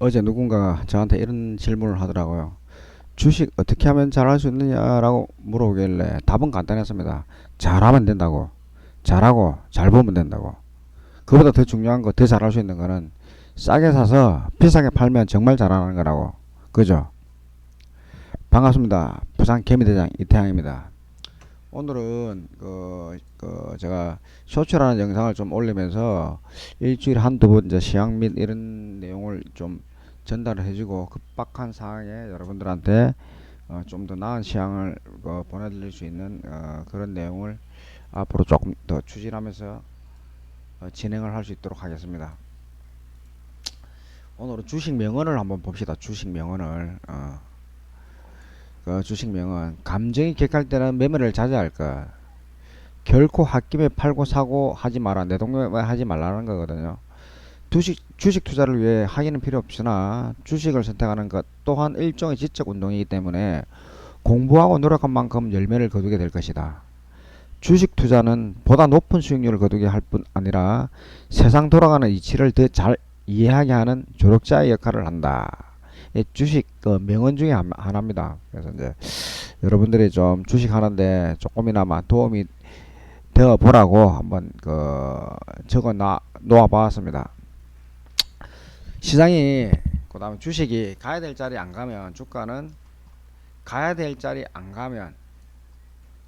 어제 누군가가 저한테 이런 질문을 하더라고요. 주식 어떻게 하면 잘할 수 있느냐라고 물어보길래 답은 간단했습니다. 잘하면 된다고. 잘하고 잘 보면 된다고. 그보다 더 중요한 거, 더 잘할 수 있는 거는 싸게 사서 비싸게 팔면 정말 잘하는 거라고. 그죠? 반갑습니다. 부산 개미대장 이태양입니다. 오늘은 그, 그 제가 쇼츠라는 영상을 좀 올리면서 일주일에 한두 번 이제 시황 및 이런 내용을 좀 전달을 해주고 급박한 상황에 여러분들한테 어, 좀 더 나은 시황을 어, 보내드릴 수 있는 어, 그런 내용을 앞으로 조금 더 추진하면서 어, 진행을 할 수 있도록 하겠습니다. 오늘은 주식 명언을 한번 봅시다. 주식 명언을 어. 그 주식 명언 감정이 격할 때는 매매를 자제할 것 결코 홧김에 팔고 사고 하지 마라 내 동네에 하지 말라는 거거든요. 주식 주식 투자를 위해 하기는 필요 없으나 주식을 선택하는 것 또한 일종의 지적 운동이기 때문에 공부하고 노력한 만큼 열매를 거두게 될 것이다. 주식 투자는 보다 높은 수익률을 거두게 할 뿐 아니라 세상 돌아가는 이치를 더 잘 이해하게 하는 조력자의 역할을 한다. 이 주식 그 명언 중에 한- 하나입니다. 그래서 이제 여러분들이 좀 주식 하는데 조금이나마 도움이 되어 보라고 한번 그 적어 놔 놓아 봤습니다. 시장이 그다음에 주식이 가야 될 자리 안 가면 주가는 가야 될 자리 안 가면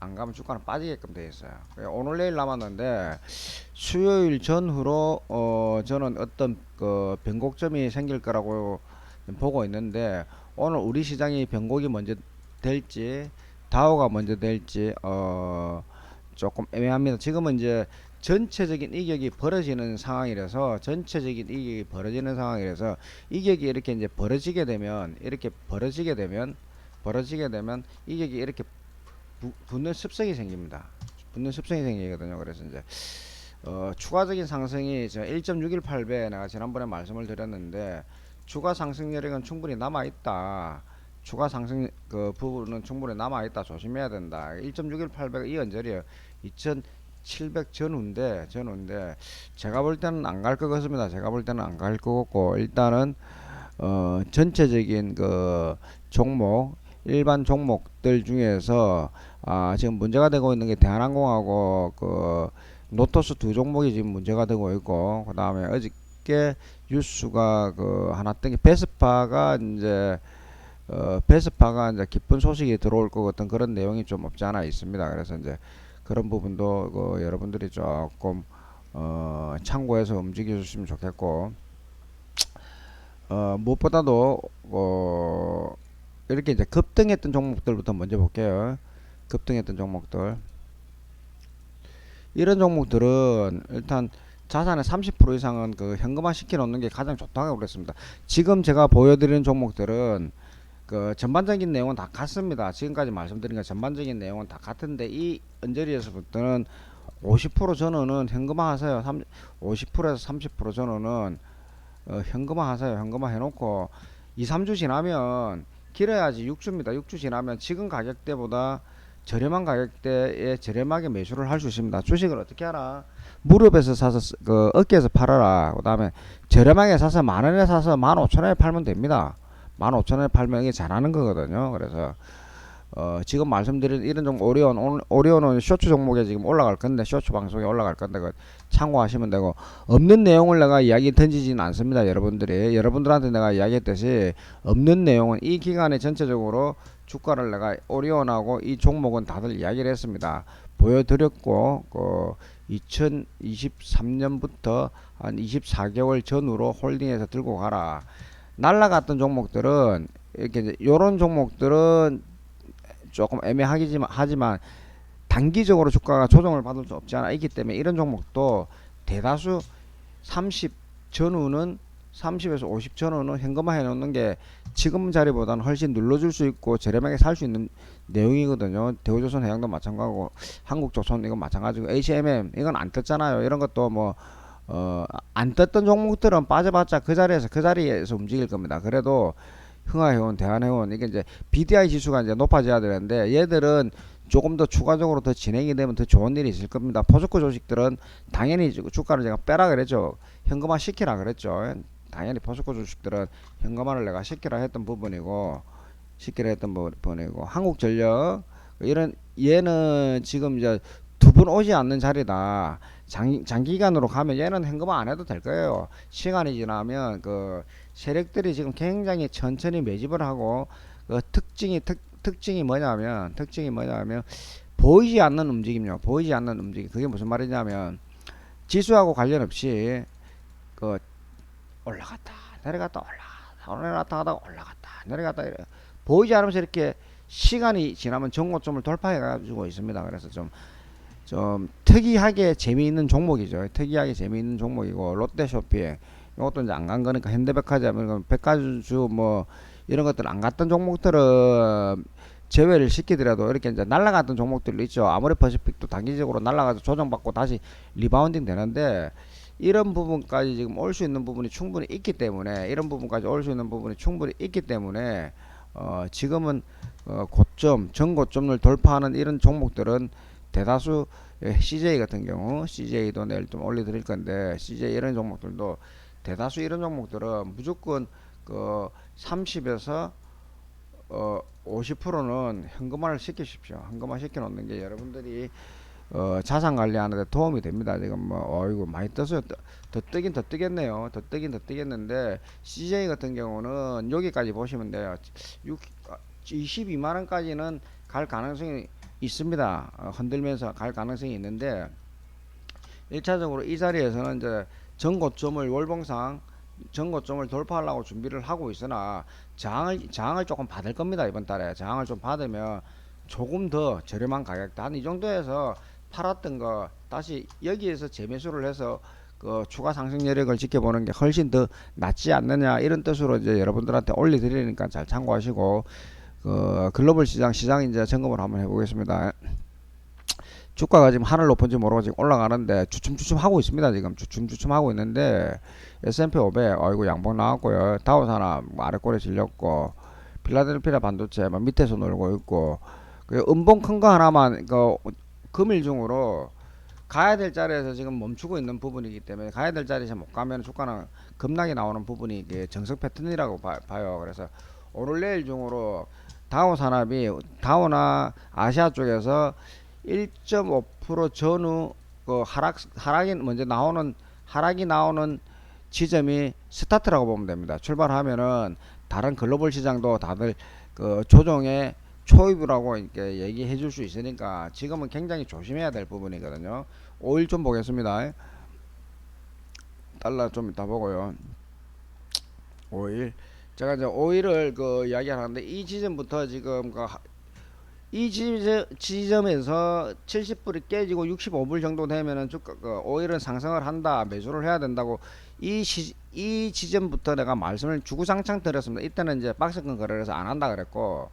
안 가면 주가는 빠지게끔 되어 있어요. 오늘 내일 남았는데 수요일 전후로 어 저는 어떤 그 변곡점이 생길 거라고 보고 있는데 오늘 우리 시장이 변곡이 먼저 될지 다우가 먼저 될지 어 조금 애매합니다. 지금은 이제 전체적인 이격이 벌어지는 상황이라서 전체적인 이격이 벌어지는 상황이라서 이격이 이렇게 이제 벌어지게 되면 이렇게 벌어지게 되면 벌어지게 되면 이격이 이렇게 부- 붙는 습성이 생깁니다. 붙는 습성이 생기거든요. 그래서 이제 어, 추가적인 상승이 저 1.618배 내가 지난번에 말씀을 드렸는데 추가 상승 여력은 충분히 남아 있다. 추가 상승 그 부분은 충분히 남아 있다. 조심해야 된다. 1.618배가 이 언저리요. 2,700 전후인데 전후인데 제가 볼 때는 안 갈 것 같습니다. 제가 볼 때는 안 갈 것 같고 일단은 어 전체적인 그 종목 일반 종목들 중에서 아 지금 문제가 되고 있는 게 대한항공하고 그 노토스 두 종목이 지금 문제가 되고 있고 그 다음에 어저께 뉴스가 그 하나 뜬게 베스파가 이제 어 베스파가 이제 기쁜 소식이 들어올 것 같은 그런 내용이 좀 없지 않아 있습니다. 그래서 이제 그런 부분도 그 여러분들이 조금 어 참고해서 움직여 주시면 좋겠고 어 무엇보다도 어 이렇게 이제 급등했던 종목들부터 먼저 볼게요. 급등했던 종목들. 이런 종목들은 일단 자산의 30% 이상은 그 현금화 시켜 놓는 게 가장 좋다고 그랬습니다. 지금 제가 보여드리는 종목들은 그 전반적인 내용은 다 같습니다. 지금까지 말씀드린 거 전반적인 내용은 다 같은데 이 언저리에서부터는 50% 전후는 현금화 하세요. 30, 50%에서 30% 전후는 어, 현금화 하세요. 현금화 해놓고 2, 3주 지나면 길어야지 6주입니다. 6주 지나면 지금 가격대보다 저렴한 가격대에 저렴하게 매수를 할 수 있습니다. 주식을 어떻게 하나? 무릎에서 사서 쓰- 그 어깨에서 팔아라. 그다음에 저렴하게 사서 만 원에 사서 만 오천 원에 팔면 됩니다. 만 오천 원에 팔면 이게 잘하는 거거든요. 그래서 어 지금 말씀드린 이런 종 오리온 오늘 오리온은 쇼츠 종목에 지금 올라갈 건데 쇼츠 방송에 올라갈 건데 그 참고하시면 되고 없는 내용을 내가 이야기 던지지는 않습니다. 여러분들이 여러분들한테 내가 이야기했듯이 없는 내용은 이 기간에 전체적으로 주가를 내가 오리온하고 이 종목은 다들 이야기를 했습니다. 보여드렸고 그 2023년부터 한 24개월 전후로 홀딩해서 들고 가라. 날라갔던 종목들은 이렇게 이제 요런 종목들은 조금 애매하기지만 하지만 단기적으로 주가가 조정을 받을 수 없지 않아 있기 때문에 이런 종목도 대다수 30 전후는 30에서 50 전후는 현금화 해놓는 게 지금 자리보다는 훨씬 눌러줄 수 있고 저렴하게 살 수 있는 내용이거든요. 대우조선 해양도 마찬가지고 한국조선 이건 마찬가지고 HMM 이건 안 떴잖아요. 이런 것도 뭐 어, 안 떴던 종목들은 빠져봤자 그 자리에서 그 자리에서 움직일 겁니다. 그래도 흥하해운, 대한해운 이게 이제 BDI 지수가 이제 높아져야 되는데 얘들은 조금 더 추가적으로 더 진행이 되면 더 좋은 일이 있을 겁니다. 포스코 조직들은 당연히 주- 주가를 제가 빼라 그랬죠. 현금화 시키라 그랬죠. 당연히 포스코 주식들은 현금화를 내가 시키라 했던 부분이고 시키라 했던 부분이고 한국전력 이런 얘는 지금 이제 두분 오지 않는 자리다. 장, 장기간으로 가면 얘는 현금화 안 해도 될 거예요. 시간이 지나면 그 세력들이 지금 굉장히 천천히 매집을 하고 그 특징이 특, 특징이 뭐냐면 특징이 뭐냐면 보이지 않는 움직임요. 보이지 않는 움직임. 그게 무슨 말이냐면 지수하고 관련 없이 그 올라갔다 내려갔다 올라갔다 내려갔다 하다가 올라갔다 내려갔다 이래. 보이지 않으면서 이렇게 시간이 지나면 정고점을 돌파해 가지고 있습니다. 그래서 좀좀 특이하게 재미있는 종목이죠. 특이하게 재미있는 종목이고 롯데쇼핑 이것도 이제 안 간 거니까 현대백화점 백화주 뭐 이런 것들 안 갔던 종목들은 제외를 시키더라도 이렇게 이제 날라갔던 종목들 있죠. 아무리 퍼시픽도 단기적으로 날라가서 조정받고 다시 리바운딩 되는데 이런 부분까지 지금 올 수 있는 부분이 충분히 있기 때문에 이런 부분까지 올 수 있는 부분이 충분히 있기 때문에 어 지금은 어 고점 전고점을 돌파하는 이런 종목들은 대다수 예, CJ 같은 경우 CJ도 내일 좀 올려드릴 건데 CJ 이런 종목들도 대다수 이런 종목들은 무조건 그 30에서 어 50%는 현금화를 시키십시오. 현금화 시켜 놓는 게 여러분들이 어 자산 관리하는데 도움이 됩니다. 지금 뭐 어이구 많이 떠서 더, 더 뜨긴 더 뜨겠네요. 더 뜨긴 더 뜨겠는데 CJ 같은 경우는 여기까지 보시면 돼요. 6, 22만 원까지는 갈 가능성이 있습니다. 어, 흔들면서 갈 가능성이 있는데 1차적으로 이 자리에서는 이제 전고점을 월봉상 전고점을 돌파하려고 준비를 하고 있으나 저항을 저항을 조금 받을 겁니다 이번 달에 저항을 좀 받으면 조금 더 저렴한 가격대 한 이 정도에서 팔았던 거 다시 여기에서 재매수를 해서 그 추가 상승 여력을 지켜보는 게 훨씬 더 낫지 않느냐 이런 뜻으로 이제 여러분들한테 올려드리니까 잘 참고하시고 그 글로벌 시장 시장 이제 점검을 한번 해보겠습니다. 주가가 지금 하늘 높은지 모르고 지금 올라가는데 주춤주춤 하고 있습니다. 지금 주춤주춤 하고 있는데 S&P 500 어이구 양봉 나왔고요. 다우 산업 뭐 아래 꼬리 질렸고 필라델피아 반도체 막 밑에서 놀고 있고 그 음봉 큰 거 하나만 그 금일 중으로 가야 될 자리에서 지금 멈추고 있는 부분이기 때문에 가야 될 자리에서 못 가면 주가는 급락이 나오는 부분이 이게 정석 패턴이라고 봐, 봐요. 그래서 오늘 내일 중으로 다우 산업이 다우나 아시아 쪽에서 1.5% 전후 그 하락 하락이 먼저 나오는 하락이 나오는 지점이 스타트라고 보면 됩니다. 출발하면은 다른 글로벌 시장도 다들 그 조정에 초입이라고 이렇게 얘기해 줄 수 있으니까 지금은 굉장히 조심해야 될 부분이거든요. 5일 좀 보겠습니다. 달러 좀 이따 보고요. 5일 제가 이제 5일을 그 이야기하는데 이 지점부터 지금 그 이 지점, 에서 70불이 깨지고 65불 정도 되면은 주가 그 5일은 상승을 한다 매수를 해야 된다고 이, 시, 이 지점부터 내가 말씀을 주구장창 드렸습니다. 이때는 이제 박스권 거래를 해서 안 한다 그랬고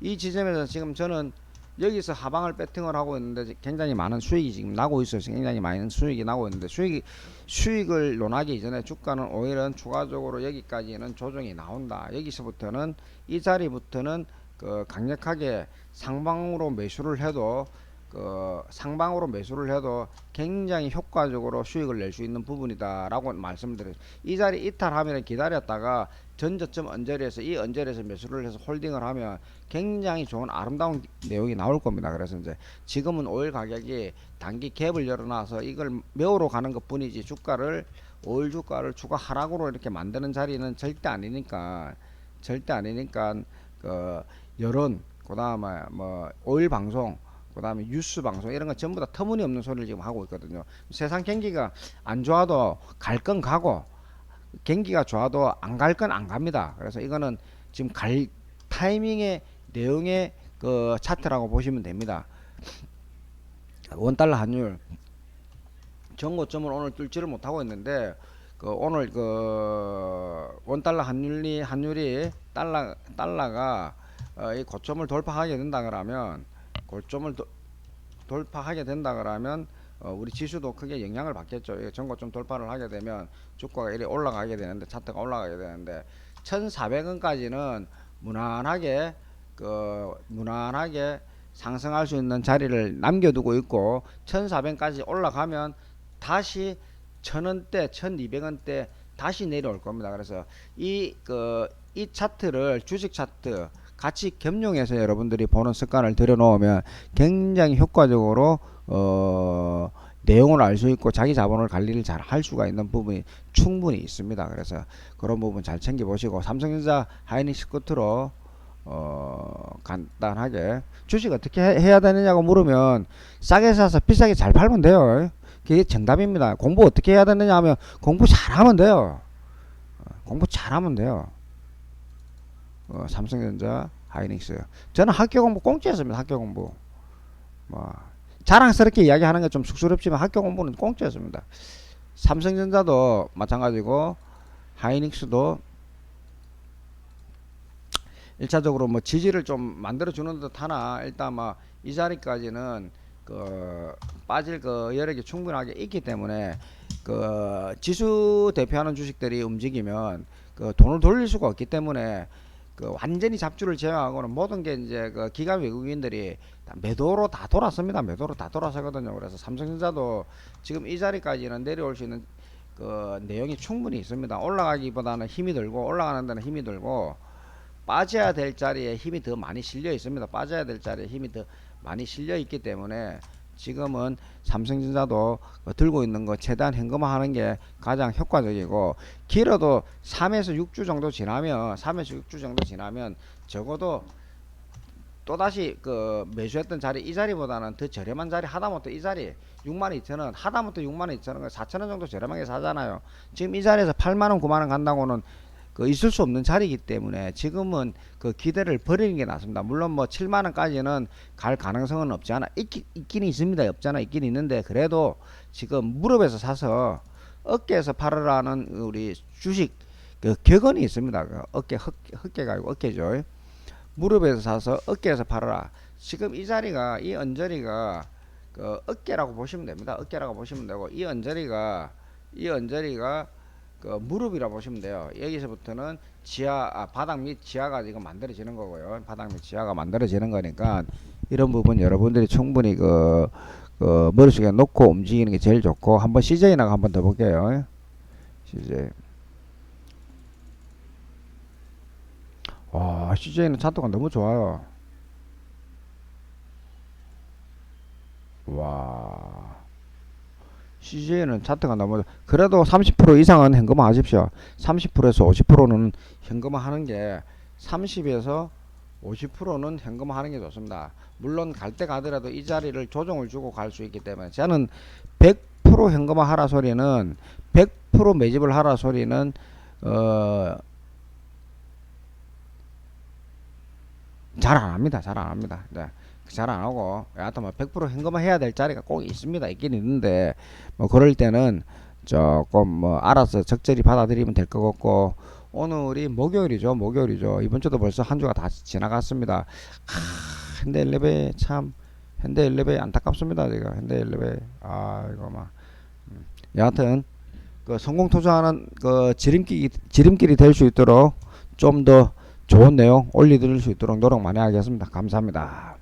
이 지점에서 지금 저는 여기서 하방을 배팅을 하고 있는데 굉장히 많은 수익이 지금 나고 있어요. 굉장히 많은 수익이 나고 있는데 수익이 수익을 논하기 이전에 주가는 오일은 추가적으로 여기까지는 조정이 나온다. 여기서부터는 이 자리부터는 그 강력하게 상방으로 매수를 해도 그 상방으로 매수를 해도 굉장히 효과적으로 수익을 낼 수 있는 부분이다라고 말씀드려요. 이 자리 이탈하면 기다렸다가 전저점 언저리에서 이 언저리에서 매수를 해서 홀딩을 하면 굉장히 좋은 아름다운 내용이 나올 겁니다. 그래서 이제 지금은 오일 가격이 단기 갭을 열어놔서 이걸 매우러 가는 것 뿐이지 주가를 오일 주가를 주가 하락으로 이렇게 만드는 자리는 절대 아니니까 절대 아니니까 그 여론 그다음에 뭐 오일 방송 그다음에 뉴스 방송 이런 거 전부 다 터무니없는 소리를 지금 하고 있거든요. 세상 경기가 안 좋아도 갈 건 가고 경기가 좋아도 안 갈 건 안 갑니다. 그래서 이거는 지금 갈 타이밍의 내용의 그 차트라고 보시면 됩니다. 원 달러 환율 정고점을 오늘 뚫지를 못하고 있는데 그 오늘 그 원 달러 환율이 환율이 달러 달러가 어, 이 고점을 돌파하게 된다 그러면 고점을 도, 돌파하게 된다 그러면 어, 우리 지수도 크게 영향을 받겠죠. 이 전고점 돌파를 하게 되면 주가가 이리 올라가게 되는데 차트가 올라가게 되는데 1,400원까지는 무난하게 그 무난하게 상승할 수 있는 자리를 남겨두고 있고 1,400까지 올라가면 다시 1,000원대, 1,200원대 다시 내려올 겁니다. 그래서 이 그이 차트를 주식 차트 같이 겸용해서 여러분들이 보는 습관을 들여놓으면 굉장히 효과적으로 어 내용을 알 수 있고 자기 자본을 관리를 잘 할 수가 있는 부분이 충분히 있습니다. 그래서 그런 부분 잘 챙겨 보시고 삼성전자 하이닉스 끝으로 어 간단하게 주식 어떻게 해- 해야 되느냐고 물으면 싸게 사서 비싸게 잘 팔면 돼요. 그게 정답입니다. 공부 어떻게 해야 되느냐 하면 공부 잘하면 돼요. 어, 공부 잘하면 돼요. 어, 삼성전자, 하이닉스. 저는 학교 공부 공짜였습니다. 학교 공부. 뭐 자랑스럽게 이야기하는 게 좀 쑥스럽지만 학교 공부는 공짜였습니다. 삼성전자도 마찬가지고 하이닉스도 1차적으로 뭐 지지를 좀 만들어 주는 듯 하나 일단 뭐 이 자리까지는 그 빠질 그 여력이 충분하게 있기 때문에 그 지수 대표하는 주식들이 움직이면 그 돈을 돌릴 수가 없기 때문에 그 완전히 잡주를 제외하고는 모든 게 이제 그 기관 외국인들이 다 매도로 다 돌았습니다. 매도로 다 돌아서거든요. 그래서 삼성전자도 지금 이 자리까지는 내려올 수 있는 그 내용이 충분히 있습니다. 올라가기보다는 힘이 들고 올라가는 데는 힘이 들고 빠져야 될 자리에 힘이 더 많이 실려 있습니다. 빠져야 될 자리에 힘이 더 많이 실려 있기 때문에 지금은 삼성전자도 그 들고 있는 거 최대한 현금화하는 게 가장 효과적이고 길어도 3에서 6주 정도 지나면 3에서 6주 정도 지나면 적어도 또다시 그 매수했던 자리 이 자리보다는 더 저렴한 자리 하다못해 이 자리 6만 2천 원 하다못해 6만 2천 원 4천 원 정도 저렴하게 사잖아요. 지금 이 자리에서 8만 원 9만 원 간다고는 그 있을 수 없는 자리이기 때문에 지금은 그 기대를 버리는 게 낫습니다. 물론 뭐 7만 원까지는 갈 가능성은 없지 않아 있기, 있긴 있습니다. 없잖아 있긴 있는데 그래도 지금 무릎에서 사서 어깨에서 팔으라는 우리 주식 그 격언이 있습니다. 그 어깨 헛, 헛개가 아니고 어깨죠. 무릎에서 사서 어깨에서 팔아라. 지금 이 자리가 이 언저리가 그 어깨라고 보시면 됩니다. 어깨라고 보시면 되고 이 언저리가 이 언저리가 그 무릎이라 보시면 돼요. 여기서부터는 지하 아, 바닥 및 지하가 지금 만들어지는 거고요. 바닥 및 지하가 만들어지는 거니까 이런 부분 여러분들이 충분히 그, 그 머릿속에 놓고 움직이는 게 제일 좋고 한번 CJ나 한번 더 볼게요. CJ. 와, CJ는 차트가 너무 좋아요. 와. CJ는 차트가 너무 그래도 30% 이상은 현금화 하십시오. 30%에서 50%는 현금화 하는 게 30에서 50%는 현금화 하는 게 좋습니다. 물론 갈 때 가더라도 이 자리를 조정을 주고 갈 수 있기 때문에 저는 100% 현금화 하라 소리는 100% 매집을 하라 소리는 어 잘 안 합니다. 잘 안 합니다. 네. 잘 안 하고 하여튼 뭐100% 현금화 해야 될 자리가 꼭 있습니다. 있긴 있는데 뭐 그럴 때는 조금 뭐 알아서 적절히 받아들이면 될 것 같고 오늘이 목요일이죠. 목요일이죠. 이번 주도 벌써 한 주가 다 지나갔습니다. 하, 현대일레베 참 현대일레베 안타깝습니다. 제가 현대일레베 아 이거 막 음. 여하튼 그 성공 투자하는 그 지름길이 지름길이 될 수 있도록 좀 더 좋은 내용 올려드릴 수 있도록 노력 많이 하겠습니다. 감사합니다.